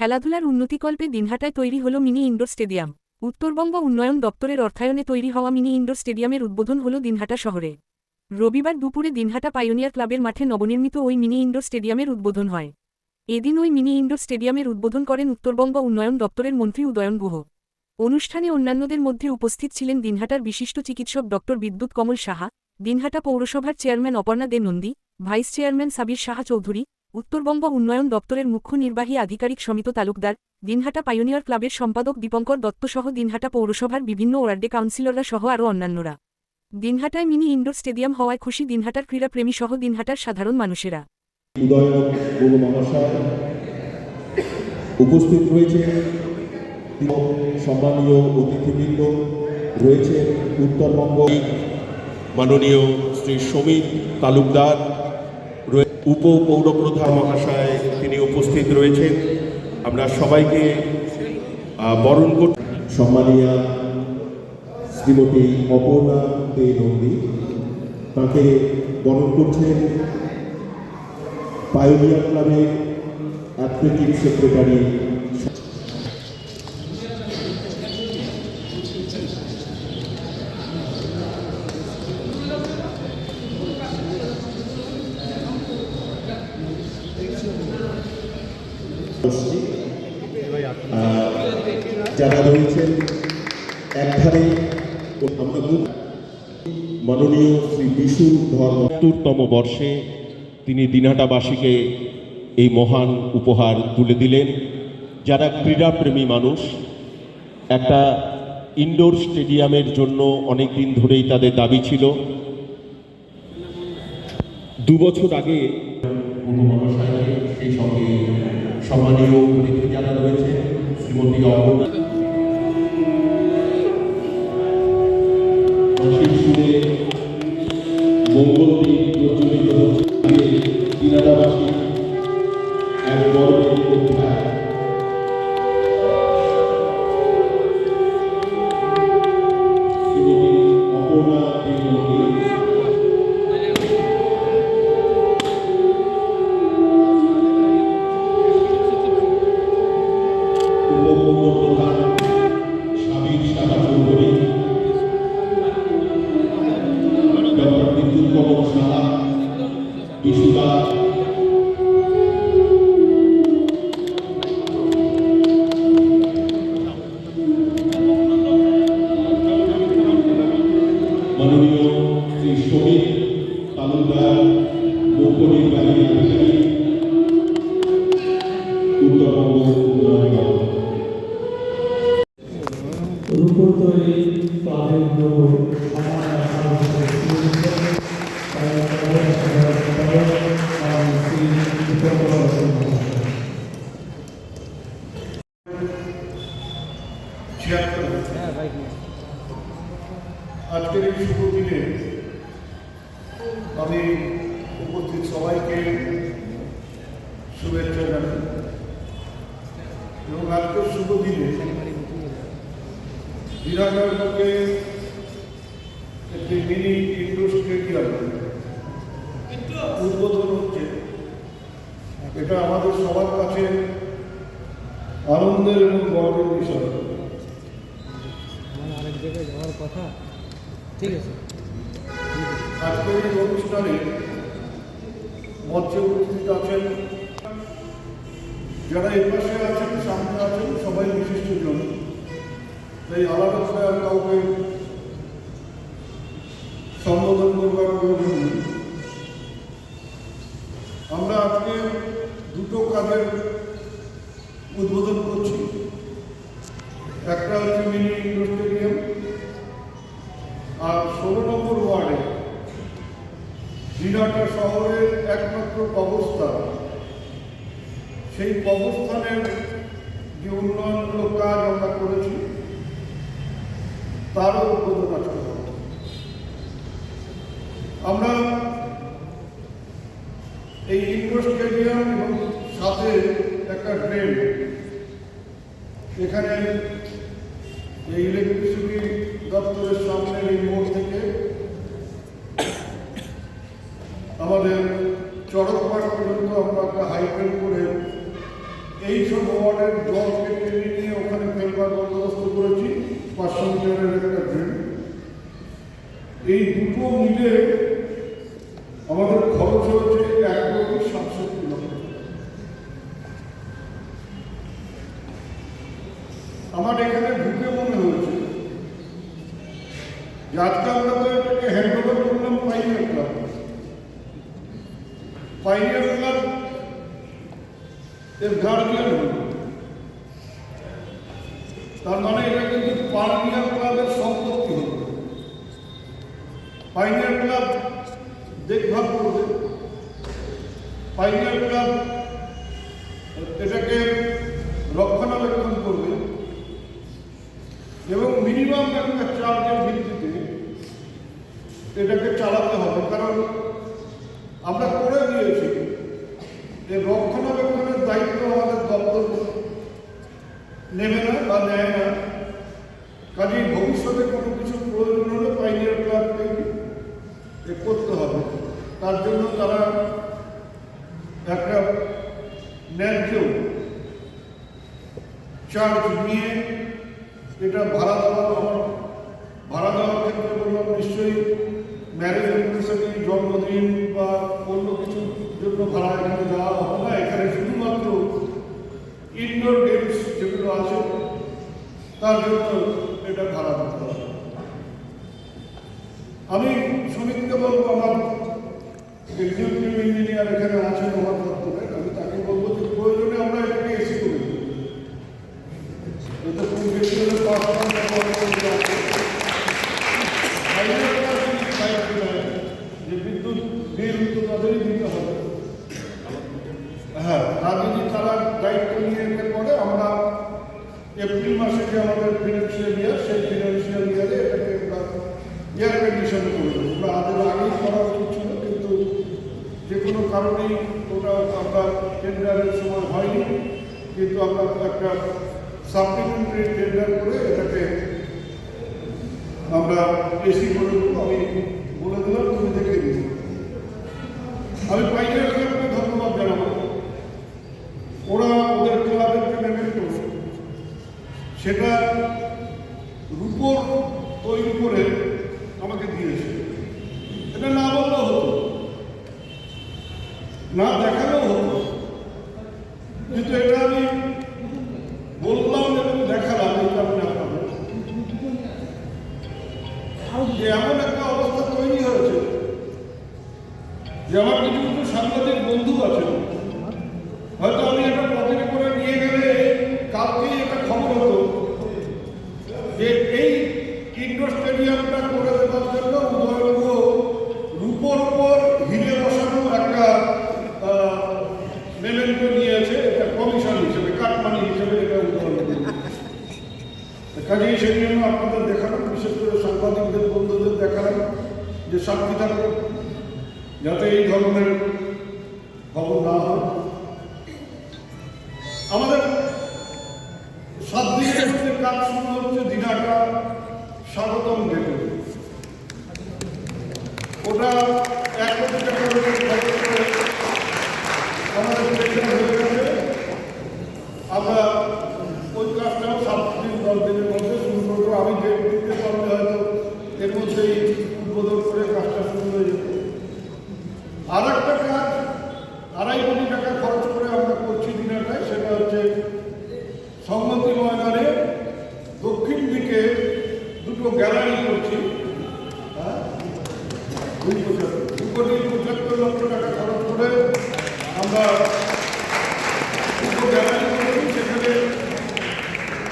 খেলাধুলার উন্নতিকল্পে দিনহাটায় তৈরি হল মিনি ইনডোর স্টেডিয়াম। উত্তরবঙ্গ উন্নয়ন দপ্তরের অর্থায়নে তৈরি হওয়া মিনি ইনডোর স্টেডিয়ামের উদ্বোধন হল দিনহাটা শহরে। রবিবার দুপুরে দিনহাটা পাইওনিয়ার ক্লাবের মাঠে নবনির্মিত ওই মিনি ইনডোর স্টেডিয়ামের উদ্বোধন হয়। এদিন ওই মিনি ইনডোর স্টেডিয়ামের উদ্বোধন করেন উত্তরবঙ্গ উন্নয়ন দপ্তরের মন্ত্রী উদয়ন গুহ। অনুষ্ঠানে অন্যান্যদের মধ্যে উপস্থিত ছিলেন দিনহাটার বিশিষ্ট চিকিৎসক ড বিদ্যুৎ কমল সাহা, দিনহাটা পৌরসভার chairman Aparna De Nandi, vice chairman Sabir Saha Chowdhury Uttarbanga উন্নয়ন দপ্তরের মুখ্য নির্বাহী আধিকারিক সমিত তালুকদার দিনহাটা পাইওনিয়ার ক্লাবের সম্পাদক দীপঙ্কর দত্ত সহ দিনহাটা পৌরসভার বিভিন্ন ওয়ার্ডে কাউন্সিলররা সহ আরও অন্যান্যরা। দিনহাটায় মিনি ইনডোর স্টেডিয়াম হওয়ায় খুশি দিনহাটার ক্রীড়াপ্রেমী সহ দিনহাটার সাধারণ মানুষেরা। উপস্থিত রয়েছে। সম্মানীয় অতিথিবৃন্দ রয়েছে উত্তরবঙ্গ। মাননীয় শ্রী সমীর তালুকদার উপপৌরপ্রধান মহাশয় তিনি উপস্থিত রয়েছেন। আমরা সবাইকে বরণ কর সম্মানিয়া শ্রীমতী অপর্ণা দে নন্দী, তাকে বরণ করছেন পায়োনিয়া ক্লাবের অ্যাথলেটিক সেক্রেটারি আহ, যারা রয়েছেন একধারে আমরা মুখ মাননীয় বর্ষে তিনি দিনহাটাবাসীকে এই মহান উপহার তুলে দিলেন। যারা ক্রীড়াপ্রেমী মানুষ, একটা ইনডোর স্টেডিয়ামের জন্য অনেক দিন ধরেই তাদের দাবি ছিল। দু বছর আগে সম্মানীয় রয়েছে শ্রীমতী এক মাননীয় শ্রী শহীদ তালুকদার এবং আজকের শুভ দিনে বিরাটের বুকে একটি মিনি ইন্ডোর স্টেডিয়াম উদ্বোধন হচ্ছে। এটা আমাদের সবার কাছে আনন্দের এবং গর্বের বিষয়। আরেক জায়গায় যাওয়ার কথা। ঠিক আছে। আজকের এই অনুষ্ঠানে মঞ্চে উপস্থিত আছেন যারা এই পাশে আছেন, সামনে আছেন, সবাই বিশিষ্ট জন। তাই আলাদা করে আর কাউকে সম্বোধন করবার প্রয়োজন আমরা আজকে দুটো কাজের উদ্বোধন করছি। একটা হচ্ছে মিনি ইন্ডোর স্টেডিয়াম, আর ষোলো নম্বর ওয়ার্ডে দিনাটা শহরের একমাত্র কবরস্থান। সেই কবরস্থানের যে উন্নয়নমূলক কাজ আমরা করেছি, তারও আজকে হবে। আমরা এই ইন্ডোর স্টেডিয়াম এবং সাথে একটা ট্রেন এখানে এই ইলেকট্রিসিটি দপ্তরের সামনের এই মোড় থেকে আমাদের চড়কপাট পর্যন্ত আমরা একটা হাইওয়ে করে এই সব ওয়ার্ডের জলকে টেনে নিয়ে ওখানে ফেলবার বন্দোবস্ত করেছি পাঁচশো মিটারের একটা ড্রেন এই দুটো মিলে আমাদের খরচ হয়েছে এক কোটি সাতষট্টি আমার এখানে ঢুকে মনে হয়েছে যে আজকে আমরা তো এটাকে হ্যান্ড করলাম পাইনিয়ার ক্লাব পাইনিয়ার এর গার্জিয়ান হল তার মানে এটা কিন্তু পাইনিয়ার ক্লাবের সম্পত্তি হল পাইনিয়ার ক্লাব দেখভাল করবে। পাইনিয়ার ক্লাব এটাকে রক্ষণাবেক্ষণ করবে এবং মিনিমাম একটা চার্জের ভিত্তিতে এটাকে চালাতে হবে। কারণ আমরা করে দিয়েছি রক্ষণাবেক্ষণের দায়িত্ব আমাদের দপ্তর নেবে না বা নেয় না। কাজেই ভবিষ্যতে কোনো কিছু প্রয়োজন হলে পাইনিয়ার ক্লাবকে এ করতে হবে। তার জন্য তারা একটা ন্যায্য চার্জ নিয়ে এটা ভাড়া দেওয়া আমার ভাড়া দেওয়ার ক্ষেত্রে বললাম নিশ্চয়ই ম্যারেজ অ্যানিভার্সারি জন্মদিন বা অন্য কিছুর জন্য ভাড়া এখানে দেওয়া হবে না এখানে শুধুমাত্র ইনডোর গেমস আছে। তার জন্য এটা ভাড়া হবে। আমি সুমিতকে বলব, আমার এক্সিকিউটিভ ইঞ্জিনিয়ার এখানে আছেন আমার দপ্তরে, আমি তাকে বলব যে প্রয়োজনে আমরা এটাকে এসি করে বিদ্যুৎ বিল তো তাদেরই হবে। হ্যাঁ আর যদি তারা দায়িত্ব নিয়ে করে আমরা এপ্রিল মাসে যে আমাদের ফিনান্সিয়াল ইয়ার সেই ফিনান্সিয়াল ইয়ারে এটাকে আমরা এয়ার কন্ডিশন করে ওটা আমাদের আগেই করা উচিত ছিল কিন্তু যে কোনো কারণেই ওটা আমরা টেন্ডারের সময় হয়নি, কিন্তু আমরা একটা সাপ্লিমেন্টারি টেন্ডার করে এটাকে আমরা এসি করে দেবো। আমি বলে দিলাম, তুমি দেখে দিও আমি পাইকার সেটা রূপর তৈরি করে আমাকে দিয়েছে। এটা না বললেও হতো। না দেখালেও হতো। কিন্তু এটা আমি বললাম এবং দেখালাম এই কারণে আপনাদের যে এমন একটা অবস্থা তৈরি হয়েছে যে আমার কিছু কিছু সাংবাদিক বন্ধু আছে হয়তো আমি একটা পকেটে করে নিয়ে গেলে কালকেই একটা খবর হতো যে এই স্টেডিয়ামটা করে দেওয়ার জন্য উদয়বাবু রূপর উপর হিরে বসানো একটা মেমেন্টো নিয়েছে, এটা কমিশন হিসেবে, কাটমানি হিসেবে এটা উদয়বাবু কাজেই সেই জন্য আপনাদের দেখালাম, বিশেষ করে সাংবাদিকদের, বন্ধুদের দেখালাম যে সাক্ষী থাকো যাতে এই ধরনের খবর না হয়। আমাদের সাত দিনের কাজ শুরু হচ্ছে, দিনাটা স্বাগতম গেটে ওটা এক হয়ে আমরা ওই কাজটাও সাত দিন, দশ দিনের মধ্যে শুরু করব। আমি ডেট দিতে পারলে হয়তো এর মধ্যেই উদ্বোধন করে কাজটা শুরু হয়ে যেত আর একটা কাজ আড়াই কোটি টাকা খরচ করে আমরা করছি দিনাটায় সেটা হচ্ছে সংহতি ময়দানে দক্ষিণ দিকে দুটো গ্যালারি করছি হ্যাঁ দুই পঁচাত্তর দু কোটি পঁচাত্তর লক্ষ টাকা খরচ করে আমরা সেখানে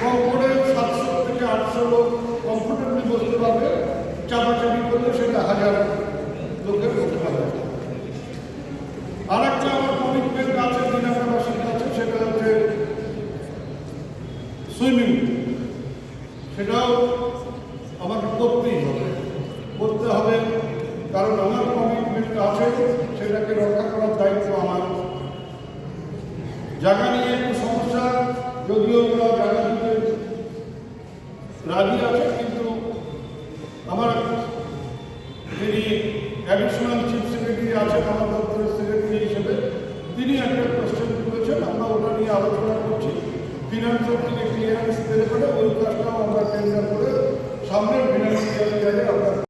কম করে সাতশো থেকে আটশো লোক কমফোর্টেবলি বসতে পারবে। চাপাচাপি করলে সেটা হাজার লোকের বসতে পারবে। আর একটা আমার কমিটমেন্ট আছে দিনাটাবাসীর কাছে সেটা হচ্ছে সুইমিং সেটাও রাজি আছে কিন্তু আমার যিনি অ্যাডিশনাল চিফ সেক্রেটারি আছেন, আমার দপ্তরের সেক্রেটারি হিসেবে, তিনি একটা কোশ্চেন করেছেন, আমরা ওটা নিয়ে আলোচনা করছি। ফিনান্সের থেকে ক্লিয়ারেন্স পেলে পরে ওই কাজটাও আমরা টেন্ডার করে সামনের ফিনান্সিয়াল ইয়ারে আমরা